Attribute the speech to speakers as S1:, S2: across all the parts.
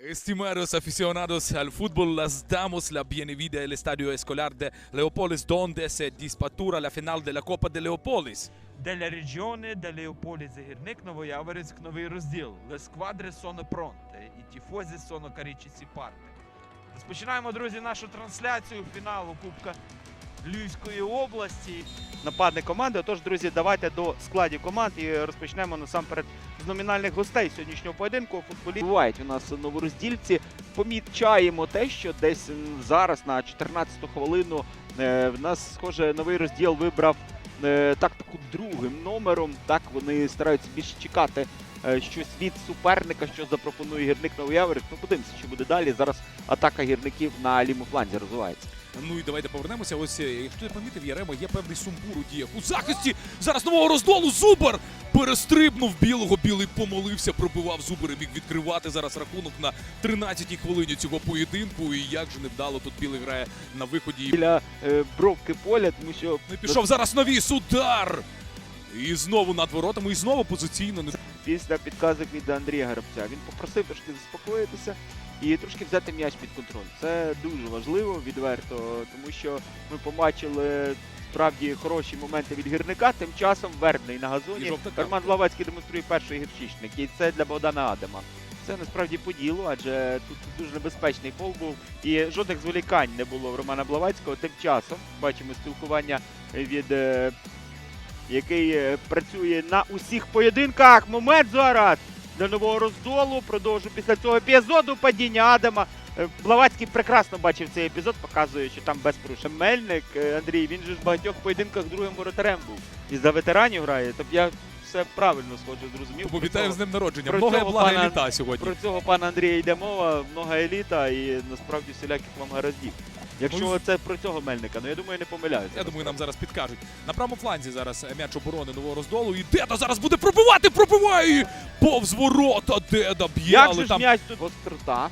S1: Estimados aficionados al fútbol, les damos la bienvenida al estadio escolar de Leópolis, donde se disputará la final de la Copa de Leópolis.
S2: Деля регіони, де Леополі Загірник, Новояворівськ, Новий Розділ, Лесквадри Соно Пронте і Тіфозі Соно Карічі Сіпарти. Розпочинаємо, друзі, нашу трансляцію фіналу Кубка Львівської області.
S3: нападник команди. Отож, друзі, давайте до складів команд і розпочнемо насамперед з номінальних гостей сьогоднішнього поєдинку. Футболі бувають у нас новороздільці. Помічаємо те, що десь зараз на 14-ту хвилину е, в нас, схоже, новий розділ вибрав е, тактику другим номером. Так вони стараються більше чекати. е, Щось від суперника, що запропонує гірник Новояворівськ. Ну, подивимося, що буде далі. Зараз атака гірників на лівому розвивається.
S1: Ну і давайте повернемося. Ось, е, якщо ти помітив, Яремо, є певний сумбур у діях. У захисті зараз нового роздолу Зубар перестрибнув білого. Білий помолився, пробивав Зубар і міг відкривати зараз рахунок на 13-й хвилині цього поєдинку. І як же невдало тут білий грає на виході.
S3: Біля е, бровки поля, тому що
S1: Не пішов зараз навіс удар. І знову над воротами, і знову позиційно
S3: після підказок від Андрія Грабця. Він попросив трошки заспокоїтися і трошки взяти м'яч під контроль. Це дуже важливо, відверто, тому що ми побачили справді хороші моменти від гірника. Тим часом вербний на газоні. Роман Блавацький демонструє перший гірчичник. І це для Богдана Адема. Це насправді по ділу, адже тут дуже небезпечний фол був. І жодних зволікань не було в Романа Блавацького. Тим часом бачимо спілкування від е, який е, працює на усіх поєдинках. Момент зараз для нового роздолу. Продовжу після цього епізоду падіння Адама. Е, Блавацький прекрасно бачив цей епізод, показує, що там без порушень. Мельник е, Андрій, він же ж в багатьох поєдинках другим воротарем був. І за ветеранів грає. Тобто я все правильно схоже зрозумів.
S1: Тому
S3: Про
S1: вітаю з ним народження.
S3: про
S1: Много блага
S3: пана-
S1: літа сьогодні.
S3: Про цього пана Андрія йде мова, много еліта і насправді всіляких вам гараздів. Якщо
S1: Ну,
S3: це про цього мельника, ну я думаю, не помиляюся.
S1: Я думаю, нам зараз підкажуть. На правому фланзі зараз е, м'яч оборони нового роздолу. І Деда зараз буде пробивати, пробиває! Повз ворота Деда б'є,
S3: Як
S1: але
S3: же ж
S1: там
S3: м'яч тут гострота.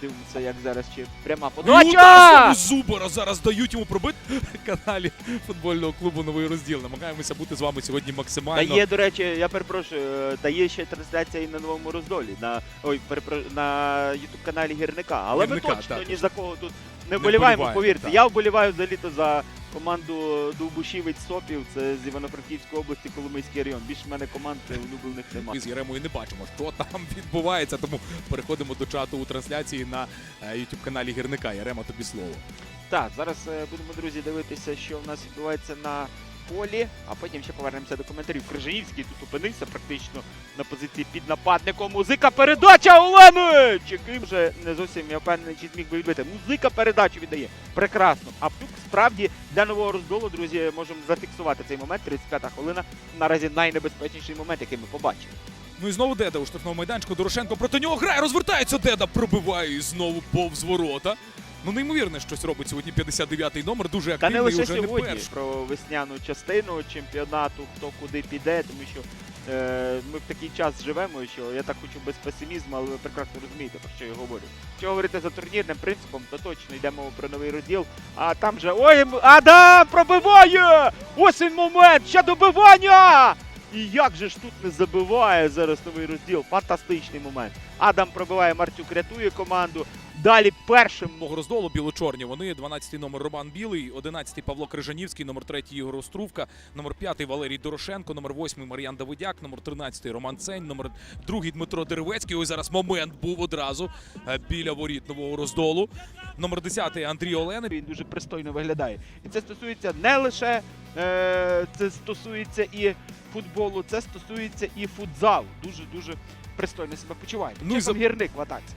S3: Дивимося, як зараз ще пряма
S1: удар
S3: подача!
S1: знову Зубара зараз дають йому пробити на каналі футбольного клубу Новий розділ. Намагаємося бути з вами сьогодні максимально.
S3: Дає, до речі, я перепрошую, е, дає ще трансляція і на новому роздолі. На ой, перепро... на ютуб каналі Гірника. Але
S1: Гірника,
S3: ми точно
S1: так.
S3: ні за кого тут не вболіваємо,
S1: вболіваємо,
S3: повірте.
S1: так.
S3: Я вболіваю взагалі то за команду Довбушівець Сопів, це з Івано-Франківської області, Коломийський район. Більше в мене команд улюблених немає.
S1: Ми з Яремою не бачимо, що там відбувається. Тому переходимо до чату у трансляції на youtube каналі Гірника. Ярема, тобі слово.
S3: Так, зараз е, будемо, друзі, дивитися, що в нас відбувається на полі, а потім ще повернемося до коментарів. Крижанівський тут опинився практично на позиції під нападником. Музика передача Оленич! Який вже не зовсім я впевнений, чи зміг би відбити. Музика передачу віддає. Прекрасно. А тут справді для нового роздолу, друзі, можемо зафіксувати цей момент. 35-та хвилина. Наразі найнебезпечніший момент, який ми побачили.
S1: Ну і знову Деда у штрафному майданчику. Дорошенко проти нього грає, розвертається Деда, пробиває і знову повз ворота. Ну, неймовірне щось робить сьогодні 59-й номер, дуже
S3: Та не лише
S1: уже не
S3: сьогодні
S1: перший.
S3: про весняну частину чемпіонату, хто куди піде, тому що е, ми в такий час живемо, що я так хочу без песимізму, але ви прекрасно розумієте, про що я говорю. Якщо говорити за турнірним принципом, то точно йде мова про новий розділ. А там же ой, Адам пробиває! Ось він момент! Ще добивання! І як же ж тут не забиває зараз новий розділ? Фантастичний момент. Адам пробиває, Марцюк рятує команду. Далі першим
S1: Мого роздолу біло-чорні. Вони 12-й номер Роман Білий, 11-й Павло Крижанівський, номер 3 Ігор Острувка, номер 5 Валерій Дорошенко, номер 8 Мар'ян Давидяк, номер 13 Роман Цень, номер 2 Дмитро Деревецький. Ось зараз момент був одразу е, біля воріт нового роздолу. Номер 10 Андрій Оленич.
S3: він дуже пристойно виглядає. І це стосується не лише е, це стосується і футболу, це стосується і футзалу. Дуже дуже пристойно себе почуває.
S1: Ну і за-
S3: гірник в атаці.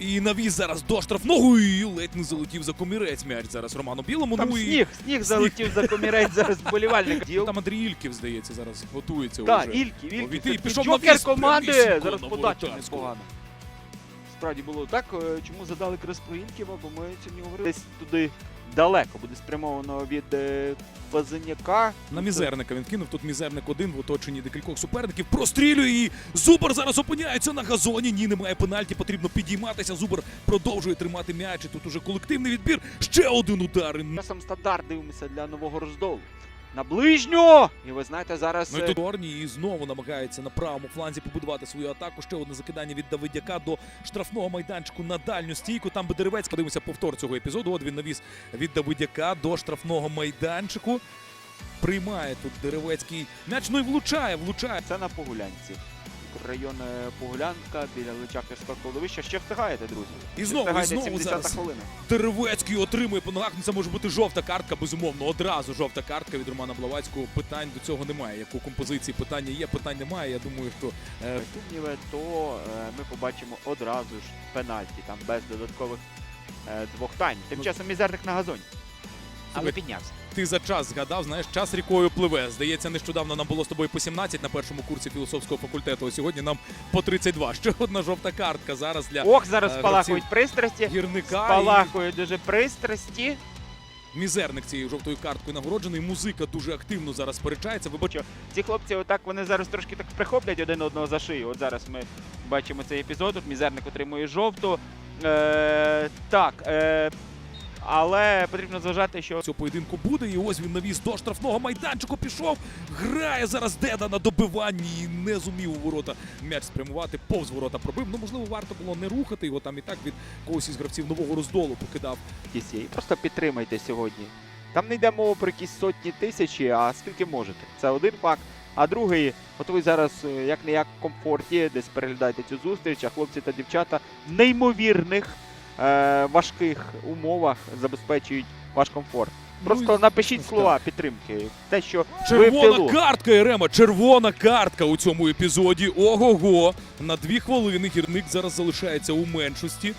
S1: І навіз зараз до штрафного і ледь не залетів за комірець м'яч зараз Роману Білому.
S3: Там
S1: ну і
S3: сніг, сніг залетів за комірець зараз болівальник.
S1: Ну,
S3: Діл.
S1: там Андрій Ільків, здається, зараз готується
S3: Так,
S1: вже.
S3: Ільків,
S1: Ільків.
S3: Це
S1: пішов
S3: джокер
S1: навіс
S3: команди.
S1: прямісінько
S3: Зараз
S1: на
S3: подача
S1: воротарську.
S3: непогана. Справді було так. Е, Чому задали крес про Ільківа, бо ми сьогодні говорили. Десь туди далеко буде спрямовано від е, Пазаняка.
S1: На мізерника він кинув. Тут мізерник один в оточенні декількох суперників. Прострілює її. Зубар зараз опиняється на газоні. Ні, немає пенальті. Потрібно підійматися. Зубар продовжує тримати м'яч. І Тут уже колективний відбір. Ще один удар.
S3: Часом стандарт дивимося для нового роздолу. На ближню. І ви знаєте, зараз
S1: Ну і
S3: е,
S1: тут і знову намагається на правому фланзі побудувати свою атаку. Ще одне закидання від Давидяка до штрафного майданчику на дальню стійку. Там би Деревець. Подивимося повтор цього епізоду. От він навіз від Давидяка до штрафного майданчику. Приймає тут Деревецький м'яч. Ну і влучає, влучає.
S3: це на Погулянці. Район е, Погулянка біля Личаківського кладовища. Ще встигаєте, друзі.
S1: І знову, і знову зараз.
S3: хвилина.
S1: Отримує по ногах. Це може бути жовта картка, безумовно. Одразу жовта картка від Романа Блавацького. Питань до цього немає. Як у композиції питання є, питань немає. Я думаю, що е,
S3: Сумніви, то е, ми побачимо одразу ж пенальті, там без додаткових е, двох тань. Тим
S1: Ну,
S3: часом мізерник на газоні. Але піднявся.
S1: Ти за час згадав, знаєш, час рікою пливе. Здається, нещодавно нам було з тобою по 17 на першому курсі філософського факультету. А сьогодні нам по 32. Ще одна жовта картка зараз для
S3: Ох, зараз
S1: е,
S3: спалахують пристрасті.
S1: гірника.
S3: Спалахують дуже пристрасті.
S1: Мізерник цією жовтою карткою нагороджений. Музика дуже активно зараз сперечається. Ви бачите,
S3: Ці хлопці, отак вони зараз трошки так прихоплять один одного за шию. От зараз ми бачимо цей епізод. Тут мізерник отримує жовту. Е, так. Е, але потрібно зважати, що
S1: цього поєдинку буде. І ось він навіз до штрафного майданчику. Пішов. Грає зараз Деда на добиванні і не зумів у ворота м'яч спрямувати. Повз ворота пробив. Ну можливо, варто було не рухати його там і так від когось із гравців нового роздолу покидав.
S3: TCA. Просто підтримайте сьогодні. Там не йде мова про якісь сотні тисячі, а скільки можете. Це один факт. А другий, от ви зараз як не як в комфорті, десь переглядаєте цю зустріч, а хлопці та дівчата неймовірних важких умовах забезпечують ваш комфорт. Просто
S1: Ну,
S3: напишіть слова підтримки. Те, що ви в
S1: Червона
S3: тилу.
S1: картка Ерема, червона картка у цьому епізоді. Ого-го. На дві хвилини гірник зараз залишається у меншості.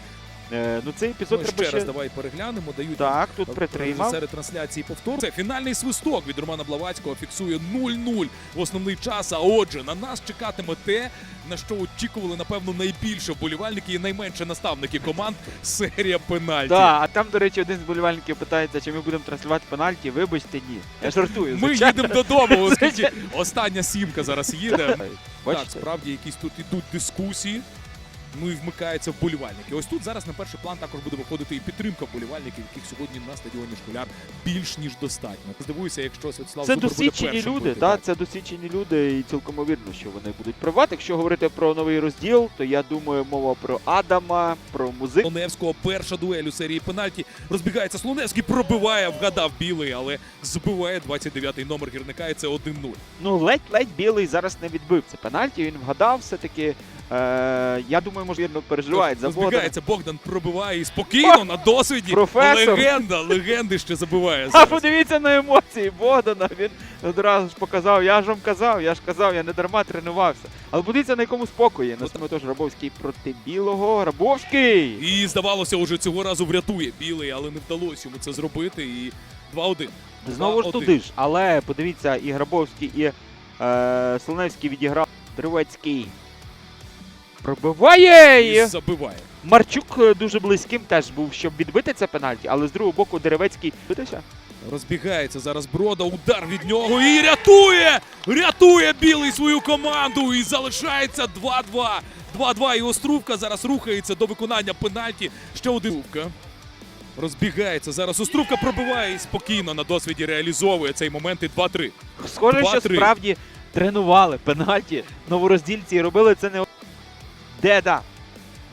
S3: Е, ну цей епізод
S1: Ну,
S3: треба
S1: ще раз
S3: ще...
S1: давай переглянемо. Дають
S3: Так, тут притримав.
S1: Серед трансляції повтор. Це фінальний свисток від Романа Блавацького фіксує 0-0 в основний час. А отже, на нас чекатиме те, на що очікували, напевно, найбільше вболівальники і найменше наставники команд. Серія пенальті.
S3: Да, а там, до речі, один з болівальників питається, чи ми будемо транслювати пенальті. Вибачте, ні. Я жартую.
S1: Ми їдемо додому, оскільки остання сімка зараз їде. Так, справді якісь тут ідуть дискусії. Ну і вмикаються вболівальники. Ось тут зараз на перший план також буде виходити і підтримка вболівальників, яких сьогодні на стадіоні школяр більш ніж достатньо. Здивуюся, якщо Святослав
S3: Це
S1: буде
S3: досвідчені
S1: першим
S3: люди,
S1: бити.
S3: це досвідчені люди, і цілком ймовірно, що вони будуть пробувати. Якщо говорити про новий розділ, то я думаю, мова про Адама, про музику.
S1: Слоневського перша дуель у серії пенальті. Розбігається Слоневський, пробиває, вгадав білий, але збиває 29-й номер гірника, і це 1-0.
S3: Ну, ледь-ледь білий зараз не відбив це пенальті. Він вгадав все-таки. Е, я думаю, можливо, переживають за Богдана.
S1: Розбігається Богдан, пробиває і спокійно на досвіді.
S3: професор.
S1: Легенда, легенди ще забиває.
S3: А
S1: зараз.
S3: подивіться на емоції Богдана. Він одразу ж показав. Я ж вам казав, я ж казав, я не дарма тренувався. Але подивіться на якому спокої. На саме тож Рабовський проти білого. Рабовський!
S1: І здавалося, уже цього разу врятує білий, але не вдалося йому це зробити. І 2-1.
S3: Знову ж
S1: 2-1.
S3: туди ж. Але подивіться, і Грабовський, і е, Слоневський відіграв. Дровецький. Пробиває!
S1: І забиває.
S3: Марчук е, дуже близьким теж був, щоб відбити це пенальті, але з другого боку Деревецький битися.
S1: Розбігається зараз Брода, удар від нього і рятує! Рятує білий свою команду і залишається 2-2. 2-2 і Острувка зараз рухається до виконання пенальті. Ще один. Розбігається зараз. Острувка пробиває і спокійно на досвіді реалізовує цей момент і 2-3.
S3: Схоже, що
S1: 2-3.
S3: справді тренували пенальті новороздільці і робили це не Деда.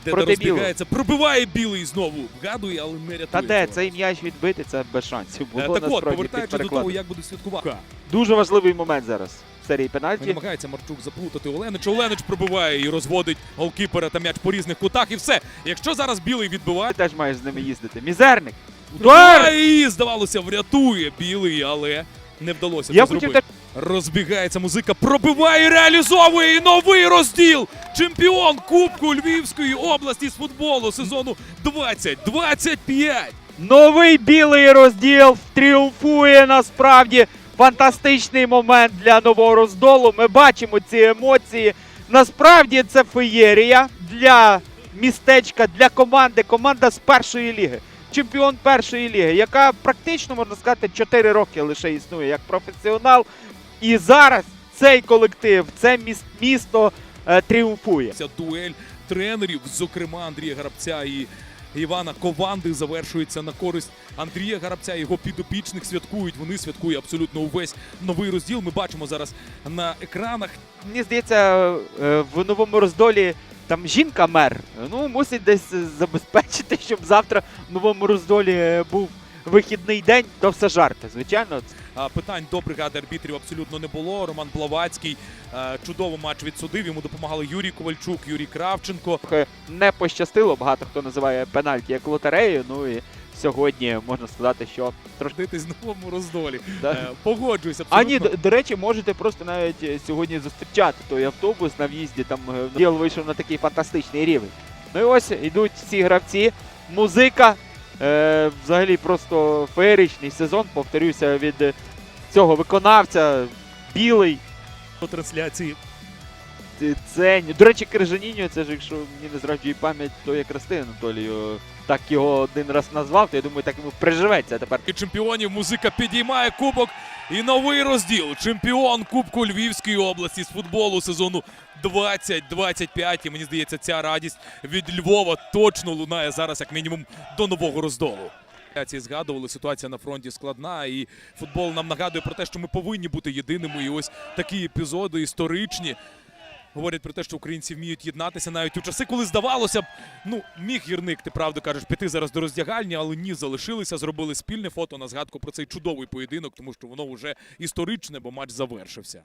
S1: Деда
S3: Проти
S1: розбігається, пробиває білий знову. Вгадує, але не рятує.
S3: Та де
S1: цього.
S3: цей м'яч відбити, це без шансів.
S1: Е,
S3: Було
S1: Так от, повертаючись до того, як буде святкувати.
S3: Дуже важливий момент зараз в серії пенальті.
S1: Намагається Марчук заплутати Оленича. Оленич пробиває і розводить голкіпера та м'яч по різних кутах. І все. Якщо зараз білий відбиває,
S3: Ти теж маєш з ними їздити. Мізерник.
S1: удар! і здавалося, врятує білий, але не вдалося
S3: Я
S1: це
S3: хотів
S1: зробити. Розбігається музика, пробиває, реалізовує і новий розділ. Чемпіон Кубку Львівської області з футболу сезону 20-25.
S3: Новий білий розділ тріумфує насправді. Фантастичний момент для нового роздолу. Ми бачимо ці емоції. Насправді це феєрія для містечка, для команди. Команда з першої ліги. Чемпіон першої ліги, яка практично можна сказати 4 роки лише існує як професіонал. І зараз цей колектив, це місто е, тріумфує.
S1: Ця дуель тренерів, зокрема Андрія Грабця і Івана Кованди завершується на користь Андрія Гарабця. Його підопічних святкують. Вони святкують абсолютно увесь новий розділ. Ми бачимо зараз на екранах.
S3: Мені здається, е, в новому роздолі там жінка мер. Ну, мусить десь забезпечити, щоб завтра в новому роздолі е, був вихідний день, то все жарти. Звичайно,
S1: Питань до бригади арбітрів абсолютно не було. Роман Блавацький е, чудово матч відсудив. Йому допомагали Юрій Ковальчук, Юрій Кравченко.
S3: не пощастило. Багато хто називає пенальті як лотерею. Ну і сьогодні можна сказати, що трошки.
S1: В новому роздолі.
S3: Да.
S1: Е, Погоджуюсь
S3: А ні, до, речі, можете просто навіть е, сьогодні зустрічати той автобус на в'їзді. Там діл вийшов на такий фантастичний рівень. Ну і ось ідуть ці гравці. Музика. Е, взагалі просто феєричний сезон. Повторюся від цього виконавця. Білий.
S1: трансляції.
S3: Ц- Це до речі, Крижаніньо, це ж якщо мені не зраджує пам'ять, то якраз ти, Анатолію, так його один раз назвав, то я думаю, так йому приживеться тепер.
S1: І чемпіонів музика підіймає кубок. І новий розділ. Чемпіон Кубку Львівської області з футболу сезону 2025. І мені здається, ця радість від Львова точно лунає зараз, як мінімум, до нового роздолу. Ці згадували, ситуація на фронті складна, і футбол нам нагадує про те, що ми повинні бути єдиними. І ось такі епізоди історичні. Говорять про те, що українці вміють єднатися навіть у часи, коли здавалося б, ну міг гірник, ти правду кажеш, піти зараз до роздягальні, але ні, залишилися, зробили спільне фото на згадку про цей чудовий поєдинок, тому що воно вже історичне, бо матч завершився.